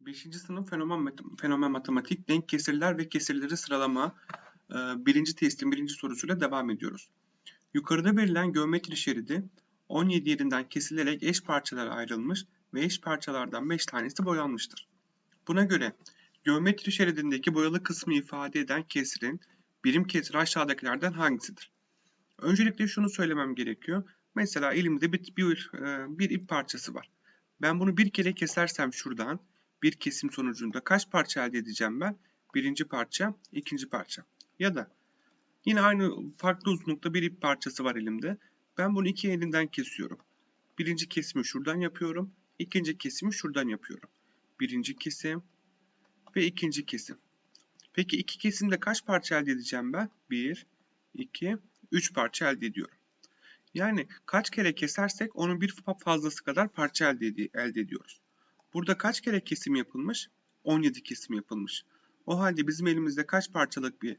5. sınıf fenomen, fenomen matematik denk kesirler ve kesirleri sıralama e, birinci testin birinci sorusuyla devam ediyoruz. Yukarıda verilen geometri şeridi 17 yerinden kesilerek eş parçalara ayrılmış ve eş parçalardan 5 tanesi boyanmıştır. Buna göre geometri şeridindeki boyalı kısmı ifade eden kesirin birim kesiri aşağıdakilerden hangisidir? Öncelikle şunu söylemem gerekiyor. Mesela elimde bir, bir, e, bir ip parçası var. Ben bunu bir kere kesersem şuradan bir kesim sonucunda kaç parça elde edeceğim ben? Birinci parça, ikinci parça. Ya da yine aynı farklı uzunlukta bir ip parçası var elimde. Ben bunu iki elinden kesiyorum. Birinci kesimi şuradan yapıyorum. ikinci kesimi şuradan yapıyorum. Birinci kesim ve ikinci kesim. Peki iki kesimde kaç parça elde edeceğim ben? Bir, iki, üç parça elde ediyorum. Yani kaç kere kesersek onun bir fazlası kadar parça elde, elde ediyoruz. Burada kaç kere kesim yapılmış? 17 kesim yapılmış. O halde bizim elimizde kaç parçalık bir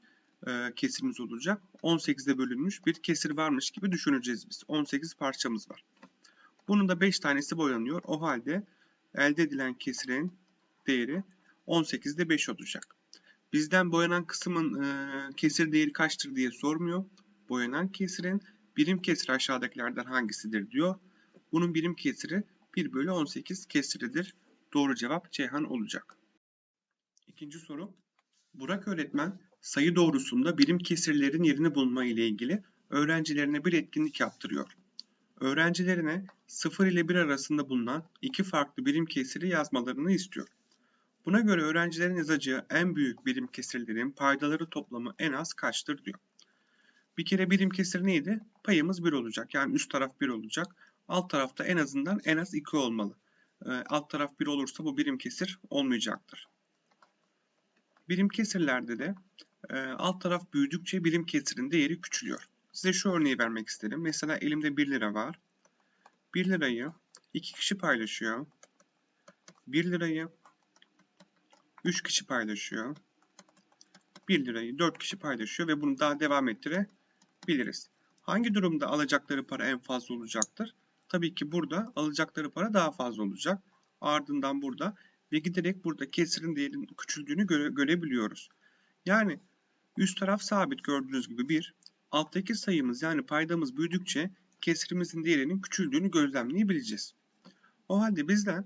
e, kesimimiz olacak? 18'de bölünmüş bir kesir varmış gibi düşüneceğiz biz. 18 parçamız var. Bunun da 5 tanesi boyanıyor. O halde elde edilen kesirin değeri 18'de 5 olacak. Bizden boyanan kısmın e, kesir değeri kaçtır diye sormuyor. Boyanan kesirin birim kesiri aşağıdakilerden hangisidir diyor. Bunun birim kesiri 1 bölü 18 kesiridir. Doğru cevap Ceyhan olacak. İkinci soru. Burak öğretmen sayı doğrusunda birim kesirlerin yerini bulma ile ilgili öğrencilerine bir etkinlik yaptırıyor. Öğrencilerine 0 ile 1 arasında bulunan iki farklı birim kesiri yazmalarını istiyor. Buna göre öğrencilerin yazacağı en büyük birim kesirlerin paydaları toplamı en az kaçtır diyor. Bir kere birim kesir neydi? Payımız 1 olacak. Yani üst taraf 1 olacak. Alt tarafta en azından en az 2 olmalı. E, alt taraf 1 olursa bu birim kesir olmayacaktır. Birim kesirlerde de e, alt taraf büyüdükçe birim kesirin değeri küçülüyor. Size şu örneği vermek isterim. Mesela elimde 1 lira var. 1 lirayı 2 kişi paylaşıyor. 1 lirayı 3 kişi paylaşıyor. 1 lirayı 4 kişi paylaşıyor ve bunu daha devam ettirebiliriz. Hangi durumda alacakları para en fazla olacaktır? Tabii ki burada alacakları para daha fazla olacak. Ardından burada ve giderek burada kesirin değerinin küçüldüğünü göre, görebiliyoruz. Yani üst taraf sabit gördüğünüz gibi 1. Alttaki sayımız yani paydamız büyüdükçe kesirimizin değerinin küçüldüğünü gözlemleyebileceğiz. O halde bizden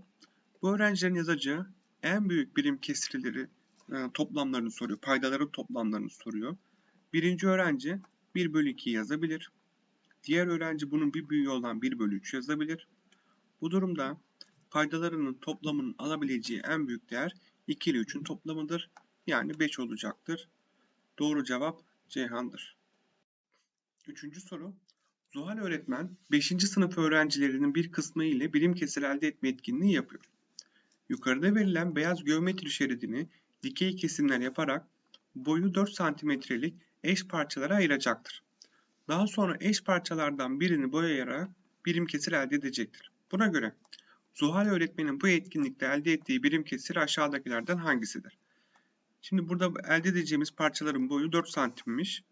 bu öğrencilerin yazacağı en büyük birim kesirleri e, toplamlarını soruyor. Paydaların toplamlarını soruyor. Birinci öğrenci 1 bölü 2 yazabilir. Diğer öğrenci bunun bir büyüğü olan 1 bölü 3 yazabilir. Bu durumda paydalarının toplamının alabileceği en büyük değer 2 ile 3'ün toplamıdır. Yani 5 olacaktır. Doğru cevap Ceyhan'dır. Üçüncü soru. Zuhal öğretmen 5. sınıf öğrencilerinin bir kısmı ile birim kesir elde etme etkinliği yapıyor. Yukarıda verilen beyaz geometri şeridini dikey kesimler yaparak boyu 4 santimetrelik eş parçalara ayıracaktır. Daha sonra eş parçalardan birini boyayarak birim kesir elde edecektir. Buna göre Zuhal öğretmenin bu etkinlikte elde ettiği birim kesir aşağıdakilerden hangisidir? Şimdi burada elde edeceğimiz parçaların boyu 4 santimmiş.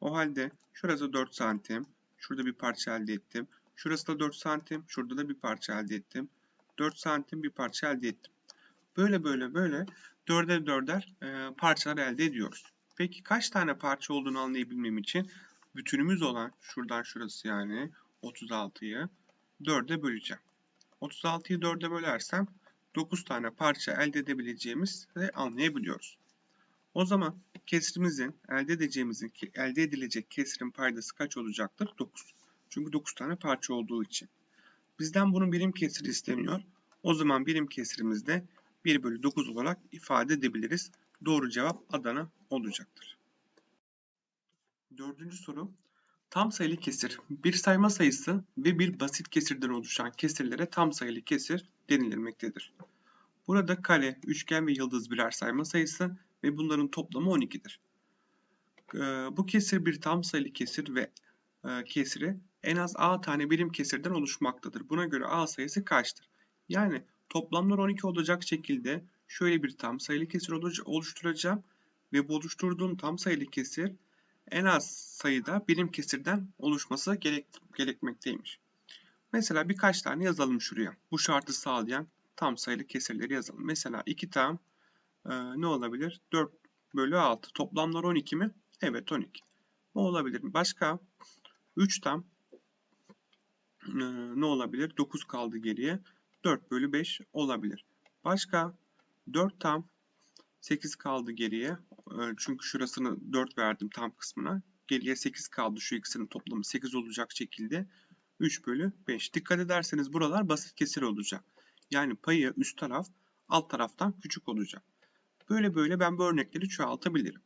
O halde şurası 4 santim. Şurada bir parça elde ettim. Şurası da 4 santim. Şurada da bir parça elde ettim. 4 santim bir parça elde ettim. Böyle böyle böyle dörder dörder e, parçalar elde ediyoruz. Peki kaç tane parça olduğunu anlayabilmem için bütünümüz olan şuradan şurası yani 36'yı 4'e böleceğim. 36'yı 4'e bölersem 9 tane parça elde edebileceğimizi anlayabiliyoruz. O zaman kesirimizin elde edeceğimizin elde edilecek kesirin paydası kaç olacaktır? 9. Çünkü 9 tane parça olduğu için. Bizden bunun birim kesiri isteniyor. O zaman birim kesirimizde 1 bölü 9 olarak ifade edebiliriz. Doğru cevap Adana olacaktır. Dördüncü soru. Tam sayılı kesir. Bir sayma sayısı ve bir basit kesirden oluşan kesirlere tam sayılı kesir denilmektedir. Burada kare, üçgen ve yıldız birer sayma sayısı ve bunların toplamı 12'dir. Ee, bu kesir bir tam sayılı kesir ve e, kesiri en az a tane birim kesirden oluşmaktadır. Buna göre a sayısı kaçtır? Yani toplamlar 12 olacak şekilde şöyle bir tam sayılı kesir oluşturacağım ve bu oluşturduğum tam sayılı kesir en az sayıda birim kesirden oluşması gerek, gerekmekteymiş. Mesela birkaç tane yazalım şuraya. Bu şartı sağlayan tam sayılı kesirleri yazalım. Mesela 2 tam e, ne olabilir? 4 bölü 6. Toplamlar 12 mi? Evet 12. Bu olabilir? Başka 3 tam e, ne olabilir? 9 kaldı geriye. 4 bölü 5 olabilir. Başka 4 tam 8 kaldı geriye. E, çünkü şurasını 4 verdim tam kısmına. Geriye 8 kaldı. Şu ikisinin toplamı 8 olacak şekilde 3 bölü 5. Dikkat ederseniz buralar basit kesir olacak. Yani payı üst taraf alt taraftan küçük olacak. Böyle böyle ben bu örnekleri çoğaltabilirim.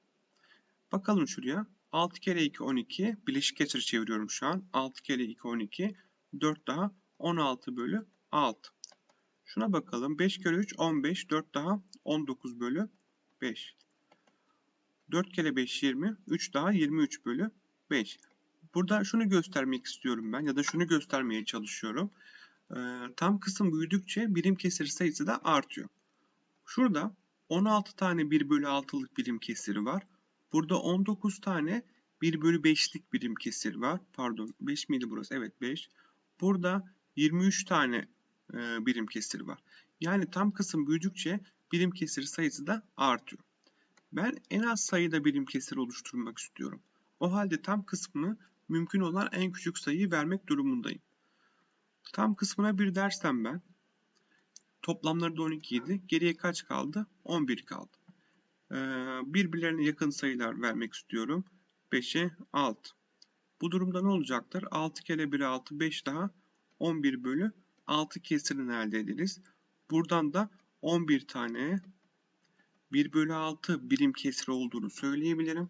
Bakalım şuraya. 6 kere 2 12. Bileşik kesir çeviriyorum şu an. 6 kere 2 12. 4 daha 16 bölü 6. Şuna bakalım. 5 kere 3 15. 4 daha 19 bölü 5. 4 kere 5 20. 3 daha 23 bölü 5. Burada şunu göstermek istiyorum ben ya da şunu göstermeye çalışıyorum. Ee, tam kısım büyüdükçe birim kesir sayısı da artıyor. Şurada 16 tane 1 bölü 6'lık birim kesiri var. Burada 19 tane 1 bölü 5'lik birim kesir var. Pardon 5 miydi burası? Evet 5. Burada 23 tane e, birim kesir var. Yani tam kısım büyüdükçe birim kesir sayısı da artıyor. Ben en az sayıda birim kesir oluşturmak istiyorum. O halde tam kısmını mümkün olan en küçük sayıyı vermek durumundayım. Tam kısmına 1 dersem ben toplamları da 12 idi. Geriye kaç kaldı? 11 kaldı. Ee, birbirlerine yakın sayılar vermek istiyorum. 5'e 6. Bu durumda ne olacaktır? 6 kere 1 6 5 daha 11 bölü 6 kesirini elde ederiz. Buradan da 11 tane 1 bölü 6 birim kesir olduğunu söyleyebilirim.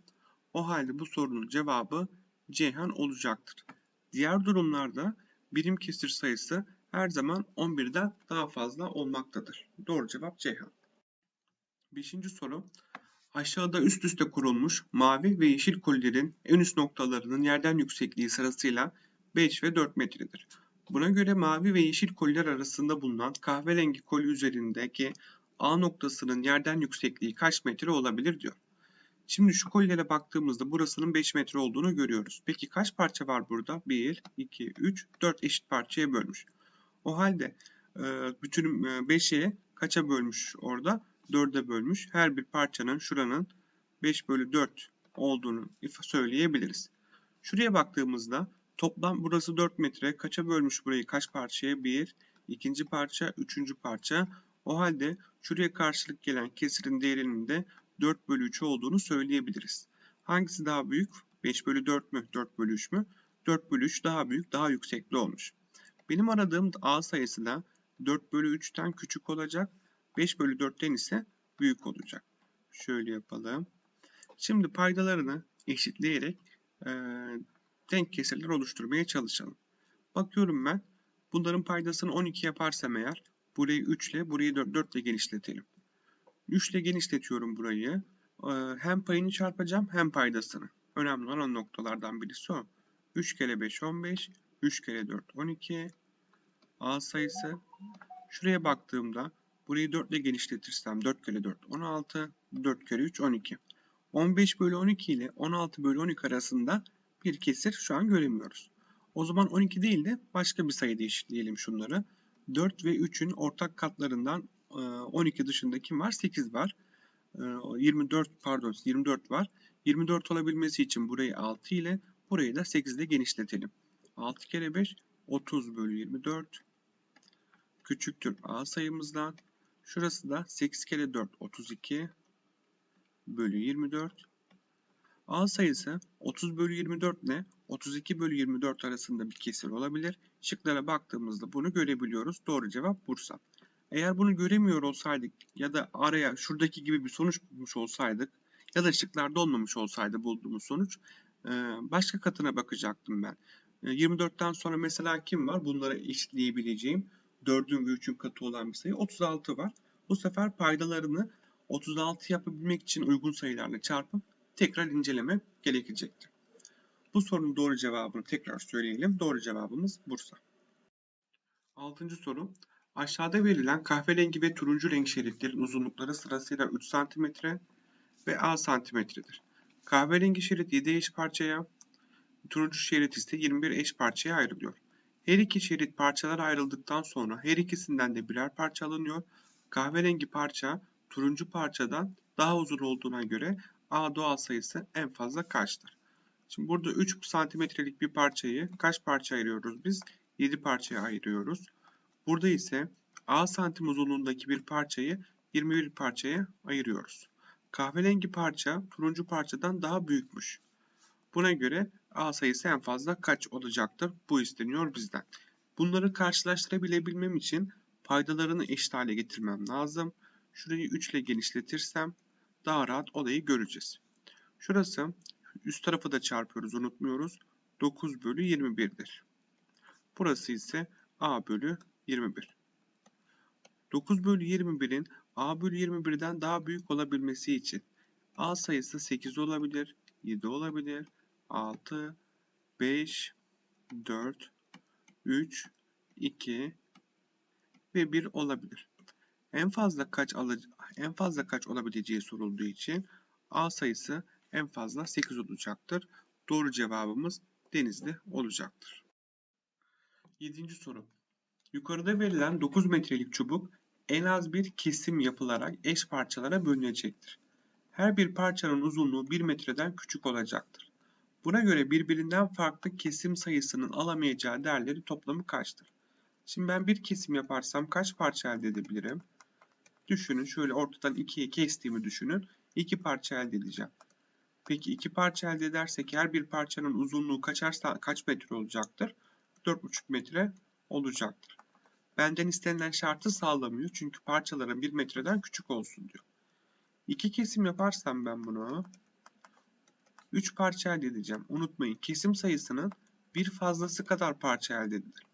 O halde bu sorunun cevabı Ceyhan olacaktır. Diğer durumlarda birim kesir sayısı her zaman 11'den daha fazla olmaktadır. Doğru cevap Ceyhan. Beşinci soru. Aşağıda üst üste kurulmuş mavi ve yeşil kolilerin en üst noktalarının yerden yüksekliği sırasıyla 5 ve 4 metredir. Buna göre mavi ve yeşil koliler arasında bulunan kahverengi koli üzerindeki A noktasının yerden yüksekliği kaç metre olabilir diyor. Şimdi şu kolilere baktığımızda burasının 5 metre olduğunu görüyoruz. Peki kaç parça var burada? 1, 2, 3, 4 eşit parçaya bölmüş. O halde e, bütün 5'e kaça bölmüş orada? 4'e bölmüş. Her bir parçanın şuranın 5 bölü 4 olduğunu söyleyebiliriz. Şuraya baktığımızda toplam burası 4 metre. Kaça bölmüş burayı? Kaç parçaya? 1, ikinci parça, üçüncü parça. O halde şuraya karşılık gelen kesirin değerinin de 4 bölü 3 olduğunu söyleyebiliriz. Hangisi daha büyük? 5 bölü 4 mü? 4 bölü 3 mü? 4 bölü 3 daha büyük, daha yüksekli olmuş. Benim aradığım A sayısı da 4 bölü 3'ten küçük olacak. 5 bölü 4'ten ise büyük olacak. Şöyle yapalım. Şimdi paydalarını eşitleyerek e, denk kesirler oluşturmaya çalışalım. Bakıyorum ben. Bunların paydasını 12 yaparsam eğer burayı 3 ile burayı 4, 4 ile genişletelim. 3 ile genişletiyorum burayı. Ee, hem payını çarpacağım hem paydasını. Önemli olan noktalardan birisi o. 3 kere 5 15. 3 kere 4 12. A sayısı. Şuraya baktığımda burayı 4 ile genişletirsem 4 kere 4 16. 4 kere 3 12. 15 bölü 12 ile 16 bölü 12 arasında bir kesir şu an göremiyoruz. O zaman 12 değil de başka bir sayı eşitleyelim şunları. 4 ve 3'ün ortak katlarından 12 e, dışında kim var? 8 var. 24 e, pardon 24 var. 24 olabilmesi için burayı 6 ile burayı da 8 ile genişletelim. 6 kere 5 30 bölü 24 küçüktür A sayımızdan. Şurası da 8 kere 4 32 bölü 24. A sayısı 30 bölü 24 ne? 32 bölü 24 arasında bir kesir olabilir. Şıklara baktığımızda bunu görebiliyoruz. Doğru cevap Bursa. Eğer bunu göremiyor olsaydık ya da araya şuradaki gibi bir sonuç bulmuş olsaydık ya da şıklarda olmamış olsaydı bulduğumuz sonuç e, başka katına bakacaktım ben. 24'ten e, sonra mesela kim var? Bunları eşitleyebileceğim 4'ün ve 3'ün katı olan bir sayı 36 var. Bu sefer paydalarını 36 yapabilmek için uygun sayılarla çarpıp tekrar inceleme gerekecektir. Bu sorunun doğru cevabını tekrar söyleyelim. Doğru cevabımız Bursa. Altıncı soru. Aşağıda verilen kahverengi ve turuncu renk şeritlerin uzunlukları sırasıyla 3 cm ve A santimetredir. Kahverengi şerit 7 eş parçaya, turuncu şerit ise 21 eş parçaya ayrılıyor. Her iki şerit parçalara ayrıldıktan sonra her ikisinden de birer parça alınıyor. Kahverengi parça turuncu parçadan daha uzun olduğuna göre A doğal sayısı en fazla kaçtır? Şimdi burada 3 santimetrelik bir parçayı kaç parça ayırıyoruz biz? 7 parçaya ayırıyoruz. Burada ise A santim uzunluğundaki bir parçayı 21 parçaya ayırıyoruz. Kahverengi parça turuncu parçadan daha büyükmüş. Buna göre A sayısı en fazla kaç olacaktır? Bu isteniyor bizden. Bunları karşılaştırabilmem için paydalarını eşit hale getirmem lazım. Şurayı 3 ile genişletirsem daha rahat olayı göreceğiz. Şurası üst tarafı da çarpıyoruz unutmuyoruz. 9 bölü 21'dir. Burası ise A bölü 21. 9 bölü 21'in A bölü 21'den daha büyük olabilmesi için A sayısı 8 olabilir, 7 olabilir, 6, 5, 4, 3, 2 ve 1 olabilir. En fazla kaç en fazla kaç olabileceği sorulduğu için A sayısı en fazla 8 olacaktır. Doğru cevabımız Denizli olacaktır. 7. soru. Yukarıda verilen 9 metrelik çubuk en az bir kesim yapılarak eş parçalara bölünecektir. Her bir parçanın uzunluğu 1 metreden küçük olacaktır. Buna göre birbirinden farklı kesim sayısının alamayacağı değerleri toplamı kaçtır? Şimdi ben bir kesim yaparsam kaç parça elde edebilirim? Düşünün şöyle ortadan ikiye kestiğimi düşünün. İki parça elde edeceğim. Peki iki parça elde edersek her bir parçanın uzunluğu kaçarsa kaç metre olacaktır? 4,5 metre olacaktır. Benden istenilen şartı sağlamıyor çünkü parçaların 1 metreden küçük olsun diyor. İki kesim yaparsam ben bunu 3 parça elde edeceğim. Unutmayın kesim sayısının bir fazlası kadar parça elde edilir.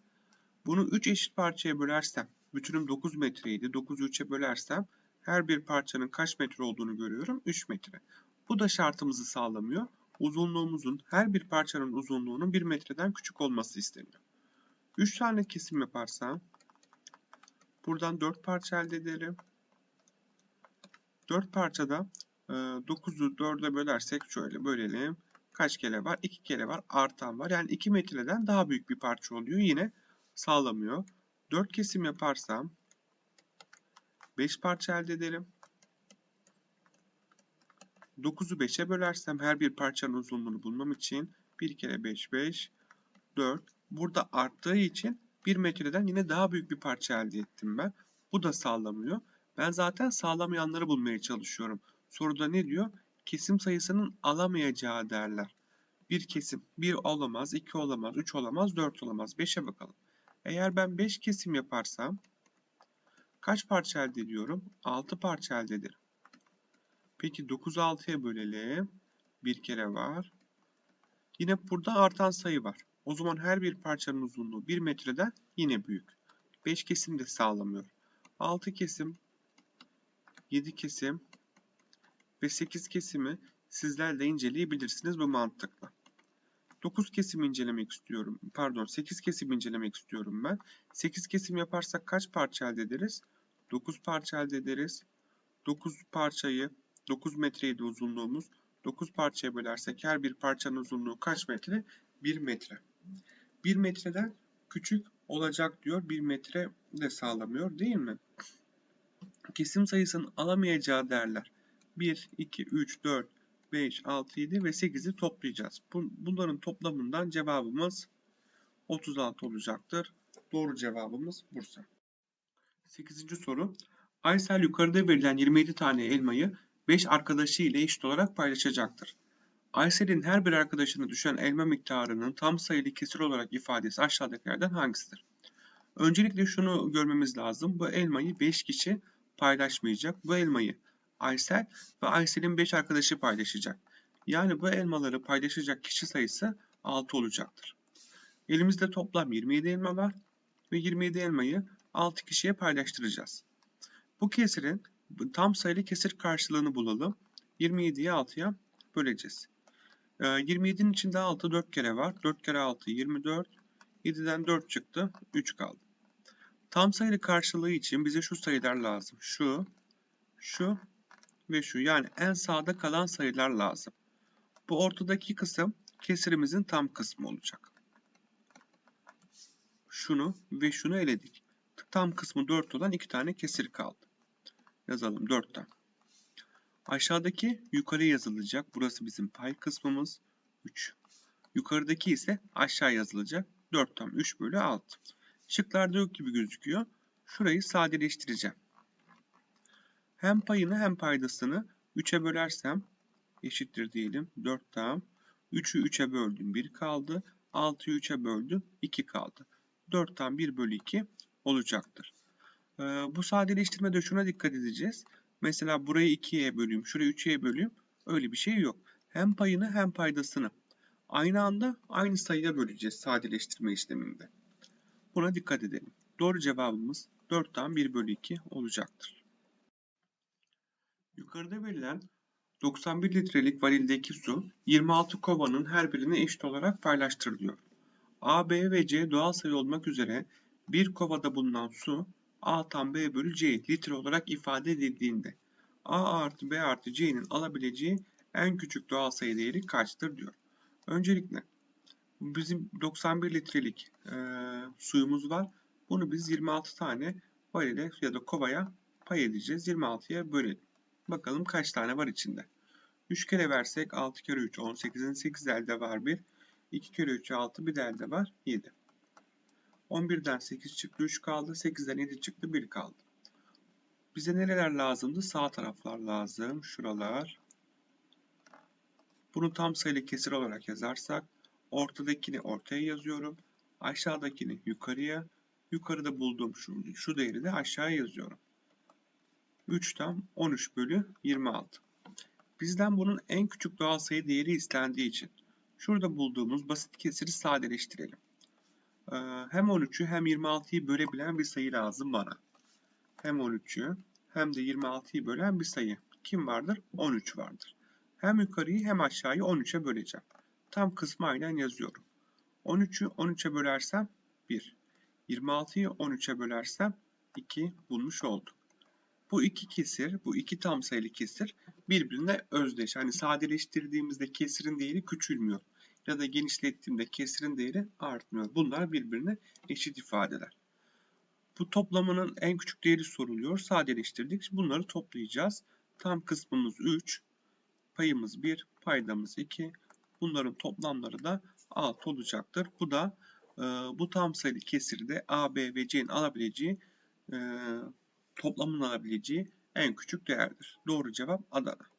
Bunu 3 eşit parçaya bölersem, bütünüm 9 metreydi. 9'u 3'e bölersem her bir parçanın kaç metre olduğunu görüyorum? 3 metre. Bu da şartımızı sağlamıyor. Uzunluğumuzun her bir parçanın uzunluğunun 1 metreden küçük olması isteniyor. 3 tane kesim yaparsam buradan 4 parça elde ederim. 4 parçada 9'u 4'e bölersek şöyle bölelim. Kaç kere var? 2 kere var. Artan var. Yani 2 metreden daha büyük bir parça oluyor. Yine sağlamıyor. 4 kesim yaparsam 5 parça elde ederim. 9'u 5'e bölersem her bir parçanın uzunluğunu bulmam için 1 kere 5 5 4 burada arttığı için 1 metreden yine daha büyük bir parça elde ettim ben. Bu da sağlamıyor. Ben zaten sağlamayanları bulmaya çalışıyorum. Soruda ne diyor? Kesim sayısının alamayacağı değerler. Bir kesim 1 olamaz, 2 olamaz, 3 olamaz, 4 olamaz. 5'e bakalım. Eğer ben 5 kesim yaparsam kaç parça elde ediyorum? 6 parça elde ederim. Peki 9'u 6'ya bölelim. Bir kere var. Yine burada artan sayı var. O zaman her bir parçanın uzunluğu 1 metreden yine büyük. 5 kesim de sağlamıyor. 6 kesim, 7 kesim ve 8 kesimi sizler de inceleyebilirsiniz bu mantıkla. 9 kesim incelemek istiyorum. Pardon 8 kesim incelemek istiyorum ben. 8 kesim yaparsak kaç parça elde ederiz? 9 parça elde ederiz. 9 parçayı 9 metreydi uzunluğumuz. 9 parçaya bölersek her bir parçanın uzunluğu kaç metre? 1 metre. 1 metreden küçük olacak diyor. 1 metre de sağlamıyor değil mi? Kesim sayısının alamayacağı değerler. 1, 2, 3, 4, 5, 6, 7 ve 8'i toplayacağız. Bunların toplamından cevabımız 36 olacaktır. Doğru cevabımız Bursa. 8. soru. Aysel yukarıda verilen 27 tane elmayı 5 arkadaşı ile eşit olarak paylaşacaktır. Aysel'in her bir arkadaşına düşen elma miktarının tam sayılı kesir olarak ifadesi aşağıdakilerden hangisidir? Öncelikle şunu görmemiz lazım. Bu elmayı 5 kişi paylaşmayacak. Bu elmayı Aysel ve Aysel'in 5 arkadaşı paylaşacak. Yani bu elmaları paylaşacak kişi sayısı 6 olacaktır. Elimizde toplam 27 elma var ve 27 elmayı 6 kişiye paylaştıracağız. Bu kesirin tam sayılı kesir karşılığını bulalım. 27'yi 6'ya böleceğiz. 27'nin ee, içinde 6 4 kere var. 4 kere 6 24. 7'den 4 çıktı. 3 kaldı. Tam sayılı karşılığı için bize şu sayılar lazım. Şu, şu ve şu. Yani en sağda kalan sayılar lazım. Bu ortadaki kısım kesirimizin tam kısmı olacak. şunu ve şunu eledik. Tam kısmı 4 olan 2 tane kesir kaldı. Yazalım 4'ten. Aşağıdaki yukarı yazılacak. Burası bizim pay kısmımız. 3. Yukarıdaki ise aşağı yazılacak. 4 tam 3 bölü 6. Şıklarda yok gibi gözüküyor. Şurayı sadeleştireceğim. Hem payını hem paydasını 3'e bölersem eşittir diyelim. 4 tam. 3'ü 3'e böldüm 1 kaldı. 6'yı 3'e böldüm 2 kaldı. 4'ten 1 bölü 2 olacaktır. Ee, bu sadeleştirmede şuna dikkat edeceğiz. Mesela burayı 2'ye böleyim, şurayı 3'e böleyim. Öyle bir şey yok. Hem payını hem paydasını aynı anda aynı sayıya böleceğiz sadeleştirme işleminde. Buna dikkat edelim. Doğru cevabımız 4'ten 1 bölü 2 olacaktır. Yukarıda verilen 91 litrelik varildeki su 26 kovanın her birine eşit olarak paylaştırılıyor. A, B ve C doğal sayı olmak üzere bir kovada bulunan su A tam B bölü C litre olarak ifade edildiğinde A artı B artı C'nin alabileceği en küçük doğal sayı değeri kaçtır diyor. Öncelikle bizim 91 litrelik e, suyumuz var. Bunu biz 26 tane varile ya da kovaya pay edeceğiz. 26'ya bölelim. Bakalım kaç tane var içinde. 3 kere versek 6 kere 3 18'in 8 elde var 1. 2 kere 3 6 bir de elde var 7. 11'den 8 çıktı 3 kaldı. 8'den 7 çıktı 1 kaldı. Bize nereler lazımdı? Sağ taraflar lazım. Şuralar. Bunu tam sayılı kesir olarak yazarsak ortadakini ortaya yazıyorum. Aşağıdakini yukarıya. Yukarıda bulduğum şu, şu değeri de aşağıya yazıyorum. 3 tam 13 bölü 26. Bizden bunun en küçük doğal sayı değeri istendiği için şurada bulduğumuz basit kesiri sadeleştirelim. Ee, hem 13'ü hem 26'yı bölebilen bir sayı lazım bana. Hem 13'ü hem de 26'yı bölen bir sayı. Kim vardır? 13 vardır. Hem yukarıyı hem aşağıyı 13'e böleceğim. Tam kısmı aynen yazıyorum. 13'ü 13'e bölersem 1. 26'yı 13'e bölersem 2 bulmuş olduk. Bu iki kesir, bu iki tam sayılı kesir birbirine özdeş. Hani sadeleştirdiğimizde kesirin değeri küçülmüyor. Ya da genişlettiğimde kesirin değeri artmıyor. Bunlar birbirine eşit ifadeler. Bu toplamanın en küçük değeri soruluyor. Sadeleştirdik. Bunları toplayacağız. Tam kısmımız 3, payımız 1, paydamız 2. Bunların toplamları da 6 olacaktır. Bu da e, bu tam sayılı kesirde A, B ve C'nin alabileceği e, toplamın alabileceği en küçük değerdir. Doğru cevap Adana.